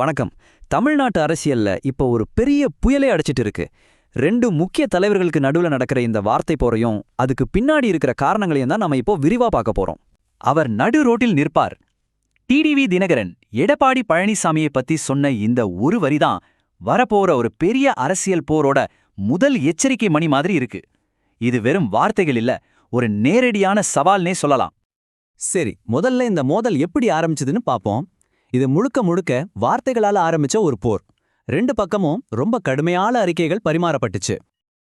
வணக்கம். தமிழ்நாட்டு அரசியல்ல இப்போ ஒரு பெரிய புயலே அடிச்சிட்டு இருக்கு. ரெண்டு முக்கிய தலைவர்களுக்கு நடுவுல நடக்கிற இந்த வார்த்தை போரையும் அதுக்கு பின்னாடி இருக்கிற காரணங்களையும் தான் நம்ம இப்போ விரிவா பார்க்க போறோம். அவர் நடு ரோட்டில் நிற்பார். டிடிவி தினகரன் எடப்பாடி பழனிசாமியை பத்தி சொன்ன இந்த ஒரு வரிதான் வரப்போற ஒரு பெரிய அரசியல் போரோட முதல் எச்சரிக்கை மணி மாதிரி இருக்கு. இது வெறும் வார்த்தைகள் இல்ல ஒரு நேரடியான சவால்னே சொல்லலாம். சரி முதல்ல இந்த மோதல் எப்படி ஆரம்பிச்சதுன்னு பாப்போம். இது முழுக்க முழுக்க வார்த்தைகளால ஆரம்பிச்ச ஒரு போர். ரெண்டு பக்கமும் ரொம்ப கடுமையான அறிக்கைகள் பரிமாறப்பட்டுச்சு.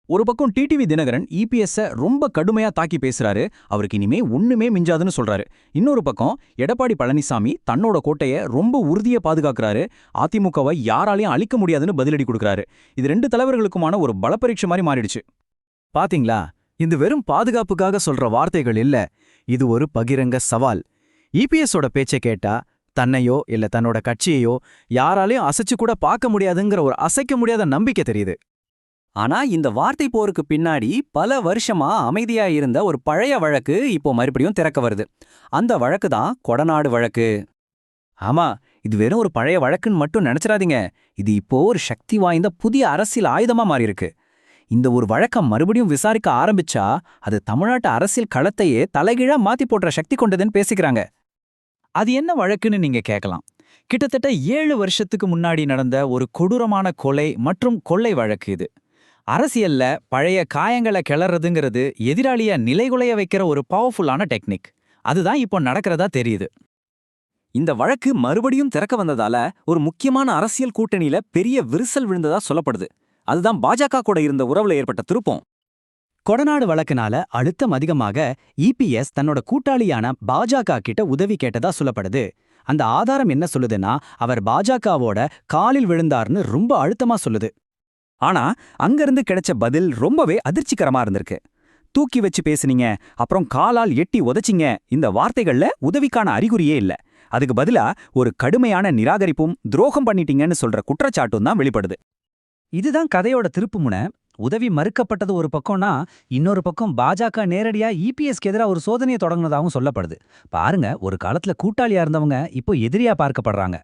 ஒரு பக்கம் டிடிவி தினகரன் இபிஎஸ்ஸ ரொம்ப கடுமையா தாக்கி பேசுறாரு அவருக்கு இனிமே ஒண்ணுமே மிஞ்சாதுன்னு சொல்றாரு. இன்னொரு பக்கம் எடப்பாடி பழனிசாமி தன்னோட கோட்டைய ரொம்ப உறுதியை பாதுகாக்கிறாரு அதிமுகவை யாராலையும் அழிக்க முடியாதுன்னு பதிலடி கொடுக்கறாரு. இது ரெண்டு தலைவர்களுக்குமான ஒரு பலப்பரீட்சை மாதிரி மாறிடுச்சு. பாத்தீங்களா? இது வெறும் பாதுகாப்புக்காக சொல்ற வார்த்தைகள் இல்ல இது ஒரு பகிரங்க சவால். இபிஎஸோட பேச்சை கேட்டா தன்னையோ இல்ல தன்னோட கட்சியையோ யாராலையும் அசைச்சு கூட பார்க்க முடியாதுங்கிற ஒரு அசைக்க முடியாத நம்பிக்கை தெரியுது. ஆனா இந்த வார்த்தை போருக்கு பின்னாடி பல வருஷமா அமைதியா இருந்த ஒரு பழைய வழக்கு இப்போ மறுபடியும் திறக்க வருது. அந்த வழக்கு தான் கொடநாடு வழக்கு. ஆமா இது வெறும் ஒரு பழைய வழக்குன்னு மட்டும் நினைச்சிடாதீங்க. இது இப்போ ஒரு சக்தி வாய்ந்த புதிய அரசியல் ஆயுதமா மாறியிருக்கு. இந்த ஒரு வழக்கம் மறுபடியும் விசாரிக்க ஆரம்பிச்சா அது தமிழ்நாட்டு அரசியல் களத்தையே தலைகீழா மாத்தி போடுற சக்தி கொண்டதுன்னு பேசிக்கிறாங்க. அது என்ன வழக்குன்னு நீங்க கேட்கலாம். கிட்டத்தட்ட ஏழு வருஷத்துக்கு முன்னாடி நடந்த ஒரு கொடூரமான கொலை மற்றும் கொள்ளை வழக்கு இது. அரசியல்ல பழைய காயங்களை கிளறதுங்கிறது எதிராளிய நிலைகுலைய வைக்கிற ஒரு பவர்ஃபுல்லான டெக்னிக் அதுதான் இப்போ நடக்கிறதா தெரியுது. இந்த வழக்கு மறுபடியும் திறக்க வந்ததால ஒரு முக்கியமான அரசியல் கூட்டணியில பெரிய விரிசல் விழுந்ததா சொல்லப்படுது. அதுதான் பாஜக கூட இருந்த உறவுல ஏற்பட்ட திருப்பம். கொடநாடு வழக்குனால அழுத்தம் அதிகமாக இபிஎஸ் தன்னோட கூட்டாளியான பாஜக கிட்ட உதவி கேட்டதா சொல்லப்படுது. அந்த ஆதாரம் என்ன சொல்லுதுன்னா அவர் பாஜகவோட காலில் விழுந்தார்னு ரொம்ப அழுத்தமா சொல்லுது. ஆனா அங்கிருந்து கிடைச்ச பதில் ரொம்பவே அதிர்ச்சிகரமா இருந்திருக்கு. தூக்கி வச்சு பேசுனீங்க அப்புறம் காலால் எட்டி உதச்சிங்க இந்த வார்த்தைகள்ல உதவிக்கான அறிகுறியே இல்ல. அதுக்கு பதிலா ஒரு கடுமையான நிராகரிப்பும் துரோகம் பண்ணிட்டீங்கன்னு சொல்ற குற்றச்சாட்டும் தான் வெளிப்படுது. இதுதான் கதையோட திருப்புமுனை உதவி மறுக்கப்பட்டது ஒரு பக்கம்னா இன்னொரு பக்கம் பாஜக நேரடியா இபிஎஸ்க்கு எதிராக ஒரு சோதனையை தொடங்குனதாகவும் சொல்லப்படுது. பாருங்க ஒரு காலத்துல கூட்டாளியா இருந்தவங்க இப்போ எதிரியா பார்க்கப்படுறாங்க.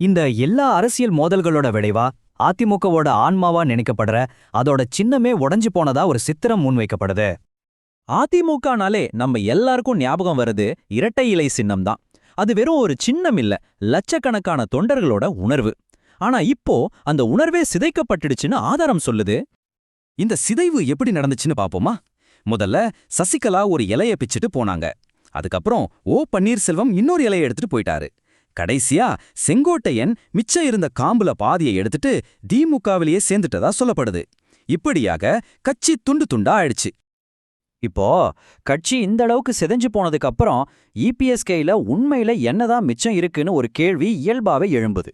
இந்த எல்லா அரசியல் மோதல்களோட விளைவா அதிமுகவோட ஆன்மாவா நினைக்கப்படுற அதோட சின்னமே உடஞ்சு போனதா ஒரு சித்திரம் முன்வைக்கப்படுது. அதிமுகனாலே நம்ம எல்லாருக்கும் ஞாபகம் வருது இரட்டை இலை சின்னம் தான். அது வெறும் ஒரு சின்னம் இல்ல லட்சக்கணக்கான தொண்டர்களோட உணர்வு. ஆனா இப்போ அந்த உணர்வே சிதைக்கப்பட்டுடுச்சுன்னு ஆதாரம் சொல்லுது. இந்த சிதைவு எப்படி நடந்துச்சுன்னு பாப்போமா? முதல்ல சசிகலா ஒரு இலைய பிச்சுட்டு போனாங்க. அதுக்கப்புறம் ஓ பன்னீர்செல்வம் இன்னொரு இலையை எடுத்துட்டு போயிட்டாரு. கடைசியா செங்கோட்டையன் மிச்சம் இருந்த காம்புல பாதியை எடுத்துட்டு திமுகவிலேயே சேர்ந்துட்டதா சொல்லப்படுது. இப்படியாக கட்சி துண்டு துண்டா ஆயிடுச்சு. இப்போ கட்சி இந்த அளவுக்கு சிதைஞ்சு போனதுக்கு அப்புறம் இபிஎஸ் உண்மையில என்னதான் மிச்சம் இருக்குன்னு ஒரு கேள்வி இயல்பாவே எழும்புது.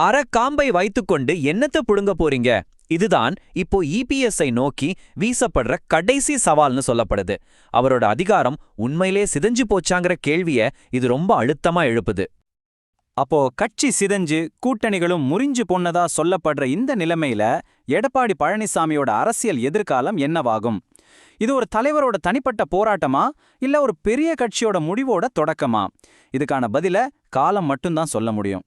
அறக்காம்பை வைத்துக்கொண்டு என்னத்தை புடுங்க போறீங்க? இதுதான் இப்போ இபிஎஸ்ஐ நோக்கி வீசப்படுற கடைசி சவால்னு சொல்லப்படுது. அவரோட அதிகாரம் உண்மையிலே சிதஞ்சு போச்சாங்கிற கேள்விய இது ரொம்ப அழுத்தமா எழுப்புது. அப்போ கட்சி சிதஞ்சு கூட்டணிகளும் முறிஞ்சு பொன்னதா சொல்லப்படுற இந்த நிலைமையில எடப்பாடி பழனிசாமியோட அரசியல் எதிர்காலம் என்னவாகும்? இது ஒரு தலைவரோட தனிப்பட்ட போராட்டமா? இல்ல ஒரு பெரிய கட்சியோட முடிவோட தொடக்கமா? இதுக்கான பதில காலம் மட்டும்தான் சொல்ல முடியும்.